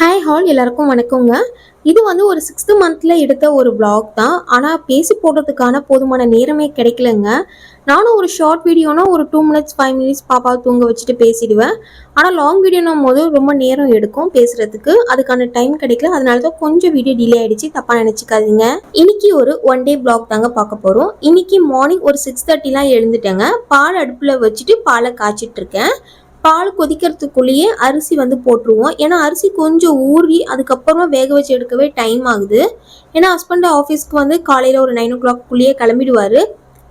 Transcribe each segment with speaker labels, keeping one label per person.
Speaker 1: Hi hall எல்லாருக்கும் வணக்கங்க. இது வந்து ஒரு சிக்ஸ்த்து மந்தில் எடுத்த ஒரு பிளாக் தான். ஆனால் பேசி போடுறதுக்கான போதுமான நேரமே கிடைக்கலங்க. நானும் ஒரு ஷார்ட் வீடியோனா ஒரு டூ மினிட்ஸ் ஃபைவ் மினிட்ஸ் பாப்பாவை தூங்க வச்சுட்டு பேசிடுவேன். ஆனால் லாங் வீடியோனும் போது ரொம்ப நேரம் எடுக்கும் பேசுகிறதுக்கு அதுக்கான டைம் கிடைக்கல. அதனால தான் கொஞ்சம் வீடியோ டிலே ஆகிடுச்சு தப்பாக நினச்சிக்காதீங்க. இன்னைக்கு ஒரு ஒன் டே பிளாக் தாங்க பார்க்க போகிறோம் இன்னைக்கு மார்னிங் ஒரு சிக்ஸ் தேர்ட்டிலாம் எழுந்துட்டேங்க. பால் அடுப்பில் வச்சுட்டு பாலை காய்ச்சிட்டு இருக்கேன். பால் கொதிக்கிறதுக்குள்ளேயே அரிசி வந்து போட்டுருவோம். ஏன்னா அரிசி கொஞ்சம் ஊறி அதுக்கப்புறமா வேக வச்சு எடுக்கவே டைம் ஆகுது. ஏன்னா ஹஸ்பண்ட் ஆஃபீஸ்க்கு வந்து காலையில் ஒரு நைன் ஓ கிளாக்குள்ளேயே கிளம்பிடுவார்.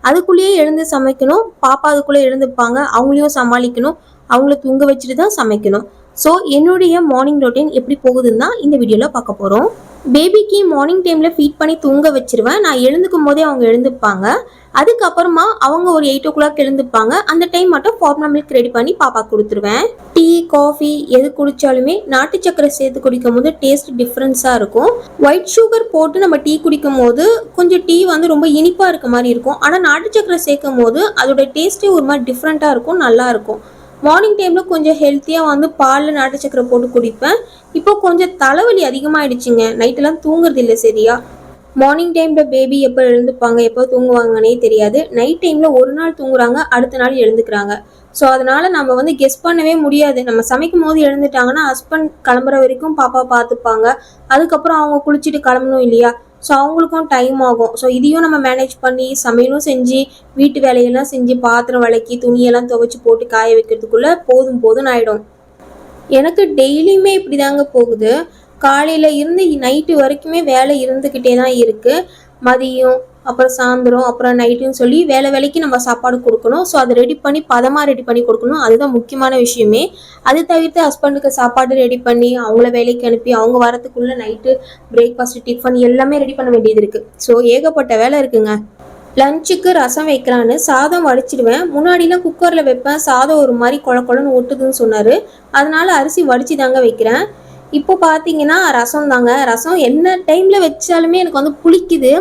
Speaker 1: அதுக்குள்ளேயே எழுந்து சமைக்கணும். பாப்பா அதுக்குள்ளே எழுந்துப்பாங்க. அவங்களையும் சமாளிக்கணும். அவங்கள தூங்க வச்சுட்டு தான் சமைக்கணும். ஸோ என்னுடைய மார்னிங் ரொட்டீன் எப்படி போகுதுன்னு தான் இந்த வீடியோவில் பார்க்க போகிறோம் பேபிக்கு மார்னிங் டைமில் ஃபீட் பண்ணி தூங்க வச்சிருவேன். நான் எழுந்துக்கும் போதே அவங்க எழுந்துப்பாங்க. அதுக்கப்புறமா அவங்க ஒரு எயிட் ஓ கிளாக் எழுந்துப்பாங்க. அந்த டைம் மட்டும் ஃபார்முலா மில்க் ரெடி பண்ணி பாப்பா கொடுத்துருவேன். டீ காஃபி எது குடித்தாலுமே நாட்டு சக்கரை சேர்த்து குடிக்கும் போது டேஸ்ட் டிஃப்ரென்ஸாக இருக்கும். ஒயிட் சுகர் போட்டு நம்ம டீ குடிக்கும் போது கொஞ்சம் டீ வந்து ரொம்ப இனிப்பாக இருக்க மாதிரி இருக்கும். ஆனால் நாட்டு சக்கரை சேர்க்கும் போது அதோட டேஸ்ட்டே ஒரு மாதிரி டிஃப்ரெண்ட்டாக இருக்கும் நல்லாயிருக்கும் மார்னிங் டைமில் கொஞ்சம் ஹெல்த்தியாக வந்து பாலில் நாட்டு சக்கரை போட்டு குடிப்பேன். இப்போ கொஞ்சம் தலைவலி அதிகமாகிடுச்சுங்க நைட்டெல்லாம் தூங்குறது இல்லை சரியா? மார்னிங் டைமில் பேபி எப்போ எழுந்துப்பாங்க எப்போ தூங்குவாங்கன்னே தெரியாது. நைட் டைமில் ஒரு நாள் தூங்குறாங்க அடுத்த நாள் எழுந்துக்கிறாங்க. ஸோ அதனால் நம்ம வந்து கெஸ் பண்ணவே முடியாது. நம்ம சமைக்கும் போது எழுந்துட்டாங்கன்னா ஹஸ்பண்ட் கிளம்புற வரைக்கும் பாப்பா பார்த்துப்பாங்க அதுக்கப்புறம் அவங்க குளிச்சுட்டு கிளம்பணும் இல்லையா? ஸோ அவங்களுக்கும் டைம் ஆகும். ஸோ இதையும் நம்ம மேனேஜ் பண்ணி சமையலும் செஞ்சு வீட்டு வேலையெல்லாம் செஞ்சு பாத்திரம் விளக்கி துணியெல்லாம் துவைச்சி போட்டு காய வைக்கிறதுக்குள்ளே போதும் போதும்னு ஆகிடும் எனக்கு டெய்லியுமே இப்படி தாங்க போகுது. காலையில் இருந்து நைட்டு வரைக்குமே வேலை இருந்துக்கிட்டே தான் இருக்குது மதியம் அப்புறம் சாயந்தரம் அப்புறம் நைட்டுன்னு சொல்லி வேலை வேலைக்கு நம்ம சாப்பாடு கொடுக்கணும். ஸோ அதை ரெடி பண்ணி பதமாக ரெடி பண்ணி கொடுக்கணும். அதுதான் முக்கியமான விஷயமே. அது தவிர்த்து ஹஸ்பண்டுக்கு சாப்பாடு ரெடி பண்ணி அவங்கள வேலைக்கு அனுப்பி அவங்க வரத்துக்குள்ளே நைட்டு பிரேக்ஃபாஸ்ட் டிஃபன் எல்லாமே ரெடி பண்ண வேண்டியது இருக்குது ஸோ ஏகப்பட்ட வேலை இருக்குங்க. லஞ்சுக்கு ரசம் வைக்கலான்னு சாதம் வடிச்சிடுவேன். முன்னாடிலாம் குக்கரில் வைப்பேன். சாதம் ஒரு மாதிரி குழ குழன்னு ஒட்டுதுன்னு சொன்னார். அதனால அரிசி வடித்து தாங்க வைக்கிறேன். இப்போ பார்த்தீங்கன்னா ரசம் தாங்க. ரசம் என்ன டைமில் வச்சாலுமே எனக்கு வந்து புளிக்குது.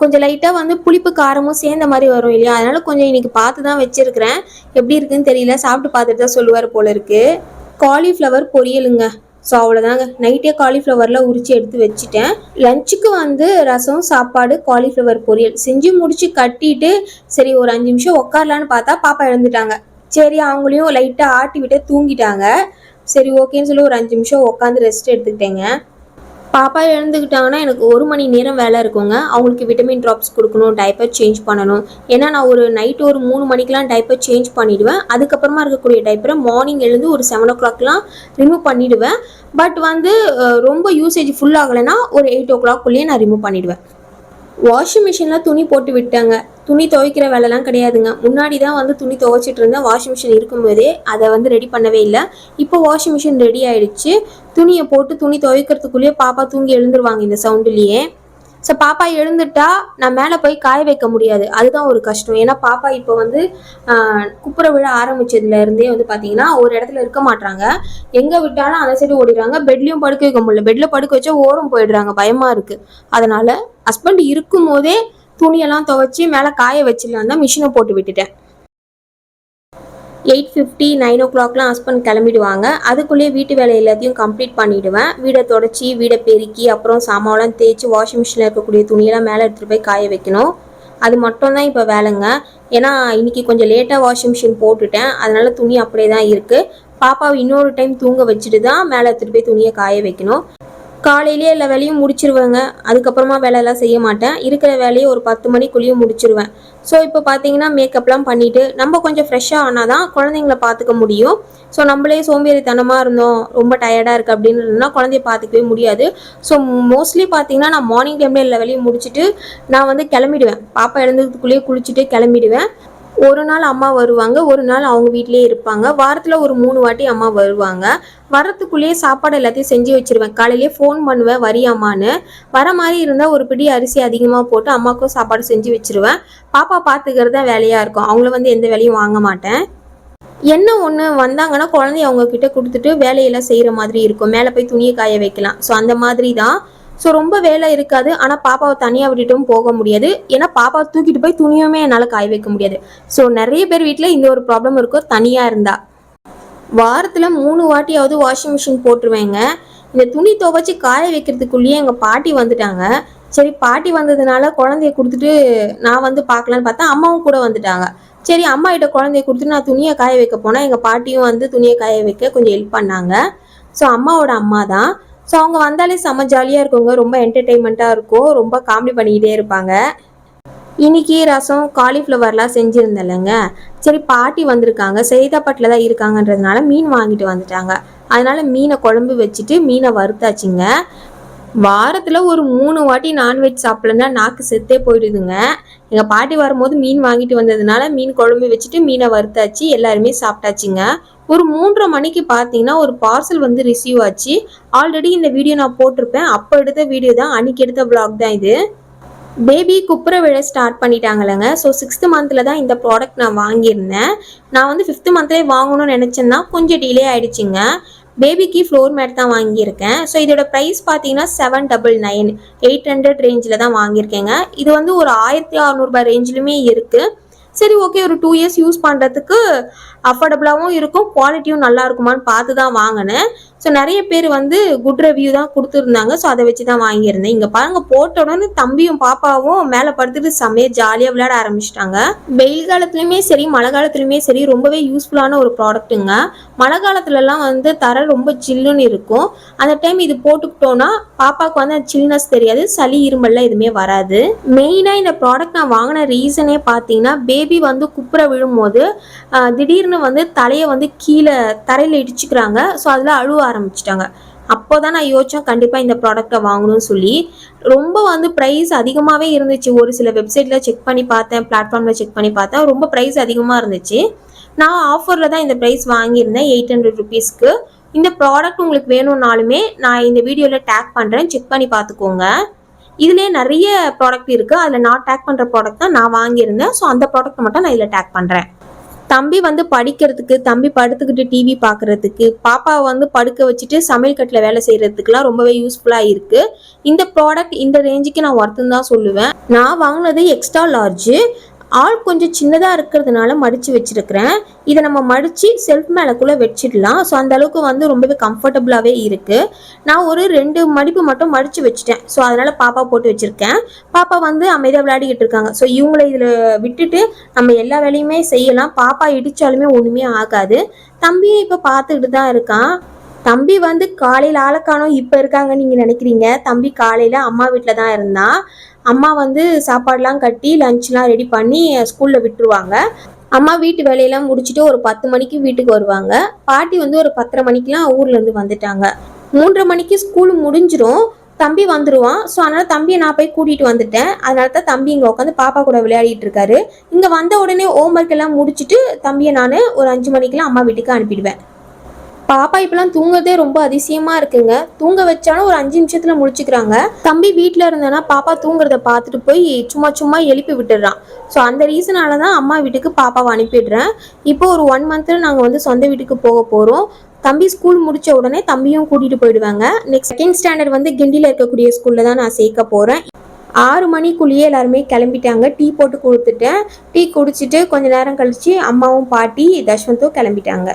Speaker 1: கொஞ்சம் லைட்டாக வந்து புளிப்பு காரமும் சேர்ந்த மாதிரி வரும் இல்லையா? அதனால கொஞ்சம் இன்னைக்கு பார்த்து தான் வச்சிருக்கிறேன். எப்படி இருக்குன்னு தெரியல. சாப்பிட்டு பார்த்துட்டு தான் சொல்லுவார் போல இருக்கு. காலிஃப்ளவர் பொரியலுங்க. ஸோ அவ்வளோதாங்க நைட்டே காலிஃப்ளவரில் உரிச்சு எடுத்து வச்சுட்டேன். லஞ்சுக்கு வந்து ரசம் சாப்பாடு காலிஃப்ளவர் பொரியல். செஞ்சு முடிச்சு கட்டிட்டு சரி ஒரு அஞ்சு நிமிஷம் உட்காரலான்னு பார்த்தா பாப்பா எழுந்துட்டாங்க. சரி அவங்களையும் லைட்டாக ஆட்டி விட்டு தூங்கிட்டாங்க. சரி ஓகேன்னு சொல்லி ஒரு அஞ்சு நிமிஷம் உட்காந்து ரெஸ்ட் எடுத்துக்கிட்டேங்க. பாப்பா எழுந்துக்கிட்டாங்கன்னா எனக்கு ஒரு மணி நேரம் வேலை இருக்குங்க. அவங்களுக்கு விட்டமின் ட்ராப்ஸ் கொடுக்கணும் டைப்பர் சேஞ்ச் பண்ணணும். ஏன்னா நான் ஒரு நைட் ஒரு மூணு மணிக்கெலாம் டைப்பர் சேஞ்ச் பண்ணிவிடுவேன் அதுக்கப்புறமா இருக்கக்கூடிய டைப்பரை மார்னிங் எழுந்து ஒரு செவன் ஓ கிளாக்லாம் ரிமூவ் பண்ணிவிடுவேன் பட் வந்து ரொம்ப யூசேஜ் ஃபுல் ஆகலைன்னா ஒரு எயிட் ஓ கிளாக்குள்ளேயே நான் ரிமூவ் பண்ணிவிடுவேன் வாஷிங் மிஷினில் துணி போட்டு விட்டாங்க. துணி துவைக்கிற வேலைலாம் கிடையாதுங்க. முன்னாடி தான் வந்து துணி துவைச்சிட்டு இருந்தேன் வாஷிங் மிஷின் இருக்கும்போதே அதை வந்து ரெடி பண்ணவே இல்லை. இப்போ வாஷிங் மிஷின் ரெடி ஆயிடுச்சு. துணியை போட்டு துணி துவைக்கிறதுக்குள்ளேயே பாப்பா தூங்கி எழுந்துருவாங்க இந்த சவுண்டுலேயே ஸோ பாப்பா எழுந்துட்டா நான் மேலே போய் காய வைக்க முடியாது. அதுதான் ஒரு கஷ்டம். ஏன்னா பாப்பா இப்போ வந்து குப்புற விழ ஆரம்பிச்சதுல இருந்தே வந்து பார்த்தீங்கன்னா ஒரு இடத்துல இருக்க மாட்றாங்க. எங்கே விட்டாலும் அந்த சைடு ஓடிடுறாங்க. பெட்லேயும் படுக்க வைக்க முடியல. பெட்டில் படுக்க வச்சா ஓரம் போயிடுறாங்க. பயமாக இருக்குது அதனால ஹஸ்பண்ட் இருக்கும் போதே துணியெல்லாம் துவைச்சி மேலே காய வச்சிடலாம் தான் மிஷினை போட்டு விட்டுட்டேன். எயிட் ஃபிஃப்டி நைன் ஓ கிளாக்லாம் ஹஸ்பண்ட் கிளம்பிடுவாங்க. அதுக்குள்ளேயே வீட்டு வேலை எல்லாத்தையும் கம்ப்ளீட் பண்ணிவிடுவேன் வீடை தொடச்சி வீடை பெருக்கி அப்புறம் சாமான்லாம் தேய்ச்சி வாஷிங் மிஷினில் இருக்கக்கூடிய துணியெல்லாம் மேலே எடுத்துகிட்டு போய் காய வைக்கணும். அது மட்டும் தான் இப்போ வேலைங்க. ஏன்னா இன்னைக்கு கொஞ்சம் லேட்டாக வாஷிங் மிஷின் போட்டுட்டேன். அதனால துணி அப்படியே தான் இருக்குது பாப்பாவை இன்னொரு டைம் தூங்க வச்சுட்டு தான் மேலே எடுத்துகிட்டு போய் துணியை காய வைக்கணும். காலையிலேயே எல்லா வேலையும் முடிச்சிருவேங்க. அதுக்கப்புறமா வேலையெல்லாம் செய்ய மாட்டேன். இருக்கிற வேலையை ஒரு பத்து மணிக்குள்ளேயும் முடிச்சிருவேன். ஸோ இப்போ பார்த்தீங்கன்னா மேக்கப்லாம் பண்ணிவிட்டு நம்ம கொஞ்சம் ஃப்ரெஷ்ஷாக ஆனால் தான் குழந்தைங்கள பார்த்துக்க முடியும். ஸோ நம்மளே சோம்பேறித்தனமாக இருந்தோம் ரொம்ப டயர்டாக இருக்குது அப்படின்னு இருந்தால் குழந்தைய பார்த்துக்கவே முடியாது. ஸோ மோஸ்ட்லி பார்த்தீங்கன்னா நான் மார்னிங் டைமில் எல்லா வேலையும் முடிச்சுட்டு நான் வந்து கிளம்பிடுவேன். பாப்பா எழுந்ததுக்குள்ளேயே குளிச்சுட்டு கிளம்பிடுவேன். ஒரு நாள் அம்மா வருவாங்க ஒரு நாள் அவங்க வீட்டிலேயே இருப்பாங்க. வாரத்தில் ஒரு மூணு வாட்டி அம்மா வருவாங்க. வரத்துக்குள்ளேயே சாப்பாடு எல்லாத்தையும் செஞ்சு வச்சிருவேன். காலையிலேயே ஃபோன் பண்ணுவேன் வரியாமான்னு. வர மாதிரி இருந்தால் ஒரு பிடி அரிசி அதிகமாக போட்டு அம்மாவுக்கும் சாப்பாடு செஞ்சு வச்சிருவேன். பாப்பா பார்த்துக்கிறது தான் வேலையாக இருக்கும். அவங்கள வந்து எந்த வேலையும் வாங்க மாட்டேன். என்ன ஒன்று வந்தாங்கன்னா குழந்தைய அவங்க கிட்ட கொடுத்துட்டு வேலையெல்லாம் செய்கிற மாதிரி இருக்கும். மேலே போய் துணியை காய வைக்கலாம். ஸோ அந்த மாதிரி தான் ஸோ ரொம்ப வேலை இருக்காது. ஆனால் பாப்பாவை தனியாக விட்டுட்டும் போக முடியாது. ஏன்னா பாப்பாவை தூக்கிட்டு போய் துணியுமே என்னால் காய வைக்க முடியாது. ஸோ நிறைய பேர் வீட்டில் இந்த ஒரு ப்ராப்ளம் இருக்கும் தனியாக இருந்தா. வாரத்தில் மூணு வாட்டியாவது வாஷிங் மிஷின் போட்டுருவேங்க. இந்த துணி துவைச்சி காய வைக்கிறதுக்குள்ளேயே எங்கள் பாட்டி வந்துட்டாங்க. சரி பாட்டி வந்ததுனால குழந்தைய கொடுத்துட்டு நான் வந்து பார்க்கலான்னு பார்த்தா அம்மாவும் கூட வந்துட்டாங்க. சரி அம்மா கிட்ட குழந்தைய கொடுத்துட்டு நான் துணியை காய வைக்க போனால் எங்கள் பாட்டியும் வந்து துணியை காய வைக்க கொஞ்சம் ஹெல்ப் பண்ணாங்க. ஸோ அம்மாவோட அம்மா தான் ஸோ அவங்க வந்தாலே செம்ம ஜாலியாக இருக்குங்க ரொம்ப என்டர்டெயின்மெண்ட்டாக இருக்கும் ரொம்ப காமெடி பண்ணிக்கிட்டே இருப்பாங்க. இன்னைக்கு ரசம் காலிஃப்ளவர்லாம் செஞ்சுருந்தேன்லங்க. சரி பாட்டி வந்திருக்காங்க செய்தாப்பட்டில் தான் இருக்காங்கன்றதுனால மீன் வாங்கிட்டு வந்துட்டாங்க. அதனால மீனை குழம்பு வச்சுட்டு மீனை வறுத்தாச்சுங்க. வாரத்தில் ஒரு மூணு வாட்டி நான்வெஜ் சாப்பிடலன்னா நாக்கு செத்தே போயிடுதுங்க. எங்கள் பாட்டி வரும்போது மீன் வாங்கிட்டு வந்ததுனால மீன் குழம்பு வச்சுட்டு மீனை வறுத்தாச்சு எல்லாருமே சாப்பிட்டாச்சுங்க. ஒரு மூன்றரை மணிக்கு பார்த்தீங்கன்னா ஒரு பார்சல் வந்து ரிசீவ் ஆச்சு. ஆல்ரெடி இந்த வீடியோ நான் போட்டிருப்பேன். அப்போ எடுத்த வீடியோ தான். அன்னைக்கு எடுத்த vlog தான் இது. பேபி குப்புற விழ ஸ்டார்ட் பண்ணிட்டாங்களேங்க ஸோ சிக்ஸ்த் மந்தில் தான் இந்த ப்ராடக்ட் நான் வாங்கியிருந்தேன். நான் வந்து ஃபிஃப்த் மந்த்லேயே வாங்கணும்னு நினச்சேன்னா கொஞ்சம் டிலே ஆகிடுச்சிங்க பேபிக்கு ஃப்ளோர் மேட் தான் வாங்கியிருக்கேன். ஸோ இதோட ப்ரைஸ் பார்த்தீங்கன்னா seven double nine eight hundred ரேஞ்சில் தான் வாங்கியிருக்கேங்க. இது வந்து ஒரு ஆயிரத்தி அறநூறுபா ரேஞ்சிலுமே இருக்குது சரி ஓகே ஒரு டூ இயர்ஸ் யூஸ் பண்ணுறதுக்கு அஃபோர்டபுளாகவும் இருக்கும் குவாலிட்டியும் நல்லா இருக்குமான்னு பார்த்து தான் வாங்கினேன். ஸோ நிறைய பேர் வந்து குட் ரிவ்யூ தான் கொடுத்துருந்தாங்க. ஸோ அதை வச்சு தான் வாங்கியிருந்தேன். இங்கே பாருங்க போட்ட உடனே தம்பியும் பாப்பாவும் மேலே படுத்துட்டு செம்மையாக ஜாலியாக விளையாட ஆரம்பிச்சிட்டாங்க. வெயில் காலத்துலையுமே சரி மழை காலத்துலையுமே சரி ரொம்பவே யூஸ்ஃபுல்லான ஒரு ப்ராடக்ட்டுங்க மழை காலத்துலலாம் வந்து தர ரொம்ப ஜில்லுன்னு இருக்கும். அந்த டைம் இது போட்டுக்கிட்டோன்னா பாப்பாவுக்கு வந்து சில்னஸ் தெரியாது சளி இருமல்லாம் எதுவுமே வராது. மெயினாக இந்த ப்ராடக்ட் நான் வாங்கின ரீசனே பார்த்தீங்கன்னா பேபி வந்து குப்புற விழும்போது திடீர்னு வந்து தலையை வந்து கீழே தரையில் இடிச்சுக்கிறாங்க. ஸோ அதில் அழுவ ஆரம்பிச்சிட்டாங்க. அப்போ தான் நான் யோசிச்சேன் கண்டிப்பாக இந்த ப்ராடக்ட்டை வாங்கணும்னு சொல்லி. ரொம்ப வந்து ப்ரைஸ் அதிகமாகவே இருந்துச்சு. ஒரு சில வெப்சைட்டில் செக் பண்ணி பார்த்தேன் பிளாட்ஃபார்மில் செக் பண்ணி பார்த்தேன். ரொம்ப ப்ரைஸ் அதிகமாக இருந்துச்சு. நான் ஆஃபரில் தான் இந்த ப்ரைஸ் வாங்கியிருந்தேன் எயிட் ஹண்ட்ரட் ருபீஸ்க்கு இந்த ப்ராடக்ட் உங்களுக்கு வேணும்னாலுமே நான் இந்த வீடியோவில் டேக் பண்ணுறேன் செக் பண்ணி பார்த்துக்கோங்க. இதுலேயே நிறைய ப்ராடக்ட் இருக்குது அதில் நான் டேக் பண்ணுற ப்ராடக்ட் தான் நான் வாங்கியிருந்தேன். ஸோ அந்த ப்ராடக்ட் மட்டும் நான் இதில் டேக் பண்ணுறேன் தம்பி வந்து படிக்கிறதுக்கு தம்பி படுத்துக்கிட்டு டிவி பார்க்கறதுக்கு பாப்பாவை வந்து படுக்க வச்சுட்டு சமையல் கட்டில் வேலை செய்கிறதுக்குலாம் ரொம்பவே யூஸ்ஃபுல்லாக இருக்குது இந்த ப்ராடக்ட் இந்த ரேஞ்சுக்கு நான் ஒர்த்துன்னு தான் சொல்லுவேன். நான் வாங்கினது எக்ஸ்ட்ரா லார்ஜு ஆள் கொஞ்சம் சின்னதாக இருக்கிறதுனால மடித்து வச்சிருக்கிறேன். இதை நம்ம மடித்து செல்ஃப் மேலக்குள்ளே வச்சிடலாம். ஸோ அந்த அளவுக்கு வந்து ரொம்பவே கம்ஃபர்டபுளாகவே இருக்குது நான் ஒரு ரெண்டு மடிப்பு மட்டும் மடித்து வச்சுட்டேன். ஸோ அதனால் பாப்பா போட்டு வச்சுருக்கேன். பாப்பா வந்து அமைதியாக விளையாடிக்கிட்டு இருக்காங்க. ஸோ இவங்களை இதில் விட்டுட்டு நம்ம எல்லா வேலையுமே செய்யலாம். பாப்பா இடித்தாலுமே ஒன்றுமே ஆகாது. தம்பியை இப்போ பார்த்துக்கிட்டு தான் இருக்கான் தம்பி வந்து காலையில் ஆளக்கானோம் இப்போ இருக்காங்க நீங்கள் நினைக்கிறீங்க? தம்பி காலையில் அம்மா வீட்டில் தான் இருந்தான் அம்மா வந்து சாப்பாடுலாம் கட்டி லஞ்ச்லாம் ரெடி பண்ணி ஸ்கூலில் விட்டுருவாங்க. அம்மா வீட்டு வேலையெல்லாம் முடிச்சுட்டு ஒரு பத்து மணிக்கு வீட்டுக்கு வருவாங்க. பாட்டி வந்து ஒரு பத்தரை மணிக்கெலாம் ஊர்லேருந்து வந்துட்டாங்க. மூன்றரை மணிக்கு ஸ்கூல் முடிஞ்சிடும் தம்பி வந்துடுவான் ஸோ அதனால் தம்பியை நான் போய் கூட்டிகிட்டு வந்துட்டேன். அதனால தான் தம்பி இங்கே உட்காந்து பாப்பா கூட விளையாடிட்டு இருக்காரு. இங்கே வந்த உடனே ஹோம்ஒர்க் எல்லாம் முடிச்சுட்டு தம்பியை நான் ஒரு அஞ்சு மணிக்கெல்லாம் அம்மா வீட்டுக்கு அனுப்பிடுவேன். பாப்பா இப்பெல்லாம் தூங்குறதே ரொம்ப அதிசயமா இருக்குங்க. தூங்க வச்சாலும் ஒரு அஞ்சு நிமிஷத்துல முடிச்சுக்கிறாங்க. தம்பி வீட்டில் இருந்தனா பாப்பா தூங்குறத பார்த்துட்டு போய் சும்மா சும்மா எழுப்பி விட்டுடுறான் ஸோ அந்த ரீசனால தான் அம்மா வீட்டுக்கு பாப்பாவை அனுப்பிடுறேன். இப்போ ஒரு ஒன் மந்த்தில் நாங்கள் வந்து சொந்த வீட்டுக்கு போக போகிறோம் தம்பி ஸ்கூல் முடிச்ச உடனே தம்பியும் கூட்டிட்டு போயிடுவாங்க. நெக்ஸ்ட் செகண்ட் ஸ்டாண்டர்ட் வந்து கிண்டியில் இருக்கக்கூடிய ஸ்கூல்ல தான் நான் சேர்க்க போகிறேன் ஆறு மணிக்குள்ளேயே எல்லாருமே கிளம்பிட்டாங்க. டீ போட்டு கொடுத்துட்டேன். டீ குடிச்சிட்டு கொஞ்ச நேரம் கழிச்சு அம்மாவும் பாட்டி தஷ்வந்தும் கிளம்பிட்டாங்க.